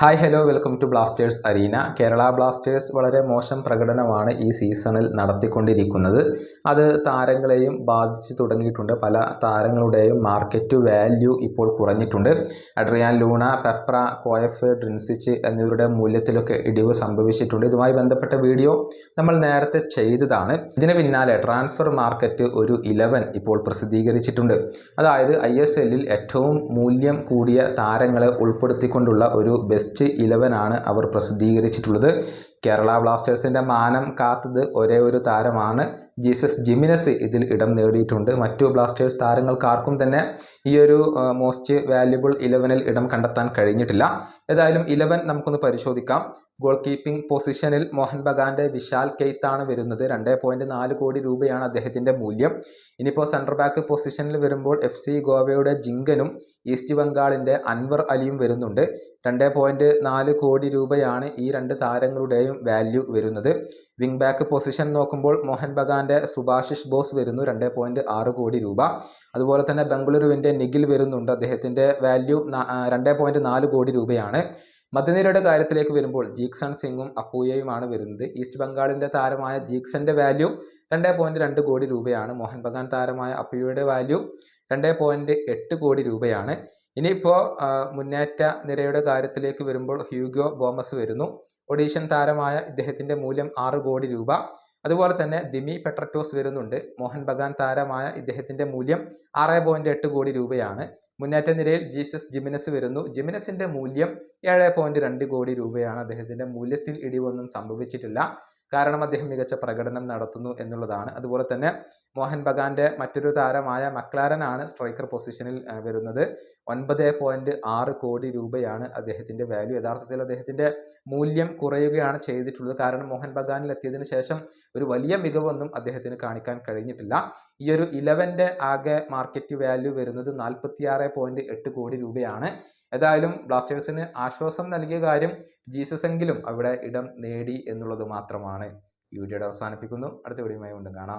Hi hello welcome to Blasters Arena Kerala Blasters വളരെ മോശം പ്രകടനമാണ് ഈ സീസണിൽ നടത്തിക്കൊണ്ടിരിക്കുന്നത്. അത് താരങ്ങളെയും ബാധിച്ചു തുടങ്ങിയിട്ടുണ്ട്. പല താരങ്ങളുടെയും മാർക്കറ്റ് വാല്യൂ ഇപ്പോൾ കുറഞ്ഞിട്ടുണ്ട്. Adrian Luna Peprah Coeff Drincic എന്നിവരുടെ മൂല്യത്തിലൊക്കെ ഇടിവ് സംഭവിച്ചിട്ടുണ്ട്. ഇതുമായി ബന്ധപ്പെട്ട വീഡിയോ നമ്മൾ നേരത്തെ ചെയ്തതാണ്. ഇതിന് പിന്നാലെ ട്രാൻസ്ഫർ മാർക്കറ്റ് ഒരു ഇലവൻ ഇപ്പോൾ പ്രസിദ്ധീകരിച്ചിട്ടുണ്ട്. അതായത് ഐ ഏറ്റവും മൂല്യം കൂടിയ താരങ്ങളെ ഉൾപ്പെടുത്തിക്കൊണ്ടുള്ള ഒരു ബെസ്റ്റ് ബെസ്റ്റ് ഇലവനാണ് അവർ പ്രസിദ്ധീകരിച്ചിട്ടുള്ളത്. കേരള ബ്ലാസ്റ്റേഴ്സിന്റെ മാനം കാത്തത് ഒരേ ഒരു താരമാണ് ജീസസ് ജിമിനസ് ഇതിൽ ഇടം നേടിയിട്ടുണ്ട്. മറ്റു ബ്ലാസ്റ്റേഴ്സ് താരങ്ങൾക്കാർക്കും തന്നെ ഈ ഒരു മോസ്റ്റ് വാല്യുബിൾ ഇലവനിൽ ഇടം കണ്ടെത്താൻ കഴിഞ്ഞിട്ടില്ല. ഏതായാലും ഇലവൻ നമുക്കൊന്ന് പരിശോധിക്കാം. ഗോൾ കീപ്പിംഗ് പൊസിഷനിൽ മോഹൻ ബഗാന്റെ വിശാൽ കെയ്ത്താണ് വരുന്നത്. രണ്ട് പോയിന്റ് നാല് കോടി രൂപയാണ് അദ്ദേഹത്തിന്റെ മൂല്യം. ഇനിയിപ്പോൾ സെന്റർ ബാക്ക് പൊസിഷനിൽ വരുമ്പോൾ എഫ് സി ഗോവയുടെ ജിങ്കനും ഈസ്റ്റ് ബംഗാളിന്റെ അൻവർ അലിയും വരുന്നുണ്ട്. രണ്ട് പോയിന്റ് നാല് കോടി രൂപയാണ് ഈ രണ്ട് താരങ്ങളുടെയും വാല്യൂ വരുന്നത്. വിങ് ബാക്ക് പൊസിഷൻ നോക്കുമ്പോൾ മോഹൻ ബഗാന്റെ സുഭാഷിഷ് ബോസ് വരുന്നു രണ്ട് പോയിന്റ് ആറ് കോടി രൂപ. അതുപോലെ തന്നെ ബംഗളൂരുവിന്റെ നിഖിൽ വരുന്നുണ്ട് അദ്ദേഹത്തിന്റെ വാല്യൂ രണ്ട് പോയിന്റ് നാല് കോടി രൂപയാണ്. മധ്യനിരയുടെ കാര്യത്തിലേക്ക് വരുമ്പോൾ ജീക്സൺ സിംഗും അപ്പൂയയുമാണ് വരുന്നത്. ഈസ്റ്റ് ബംഗാളിന്റെ താരമായ ജീക്സന്റെ വാല്യൂ രണ്ട് പോയിന്റ് രണ്ട് കോടി രൂപയാണ്. മോഹൻ ബഗാൻ താരമായ അപ്പൂയയുടെ വാല്യൂ രണ്ട് പോയിന്റ് എട്ട് കോടി രൂപയാണ്. ഇനിയിപ്പോൾ മുന്നേറ്റ നിരയുടെ കാര്യത്തിലേക്ക് വരുമ്പോൾ ഹ്യൂഗോ ബോമസ് വരുന്നു. ഒഡീഷൻ താരമായ ഇദ്ദേഹത്തിന്റെ മൂല്യം ആറ് കോടി രൂപ. അതുപോലെ തന്നെ ദിമി പെട്രറ്റോസ് വരുന്നുണ്ട്. മോഹൻ ബഗാൻ താരമായ ഇദ്ദേഹത്തിന്റെ മൂല്യം ആറ് പോയിന്റ് എട്ട് കോടി രൂപയാണ്. മുന്നേറ്റ നിരയിൽ ജീസസ് ജിമിനസ് വരുന്നു. ജിമിനസിന്റെ മൂല്യം ഏഴ് പോയിന്റ് രണ്ട് കോടി രൂപയാണ്. അദ്ദേഹത്തിന്റെ മൂല്യത്തിൽ ഇടിവൊന്നും സംഭവിച്ചിട്ടില്ല. കാരണം അദ്ദേഹം മികച്ച പ്രകടനം നടത്തുന്നു എന്നുള്ളതാണ്. അതുപോലെ തന്നെ മോഹൻ ബഗാന്റെ മറ്റൊരു താരമായ മക്ലാരനാണ് സ്ട്രൈക്കർ പൊസിഷനിൽ വരുന്നത്. ഒൻപത് പോയിന്റ് ആറ് കോടി രൂപയാണ് അദ്ദേഹത്തിന്റെ വാല്യൂ യഥാർത്ഥത്തിൽ അദ്ദേഹത്തിന്റെ മൂല്യം കുറയുകയാണ് ചെയ്തിട്ടുള്ളത്. കാരണം മോഹൻ ബഗാനിൽ എത്തിയതിനു ശേഷം ഒരു വലിയ മികവൊന്നും അദ്ദേഹത്തിന് കാണിക്കാൻ കഴിഞ്ഞിട്ടില്ല. ഈ ഒരു ഇലവന്റെ ആകെ മാർക്കറ്റ് വാല്യൂ വരുന്നത് നാൽപ്പത്തിയാറ് പോയിന്റ് എട്ട് കോടി രൂപയാണ്. ഏതായാലും ബ്ലാസ്റ്റേഴ്സിന് ആശ്വാസം നൽകിയ കാര്യം ജീസസ് എങ്കിലും അവിടെ ഇടം നേടി എന്നുള്ളത് മാത്രമാണ്. ഈ വീഡിയോയുടെ അവസാനിപ്പിക്കുന്നു. അടുത്ത വീഡിയോയുമായി വീണ്ടും കാണാം.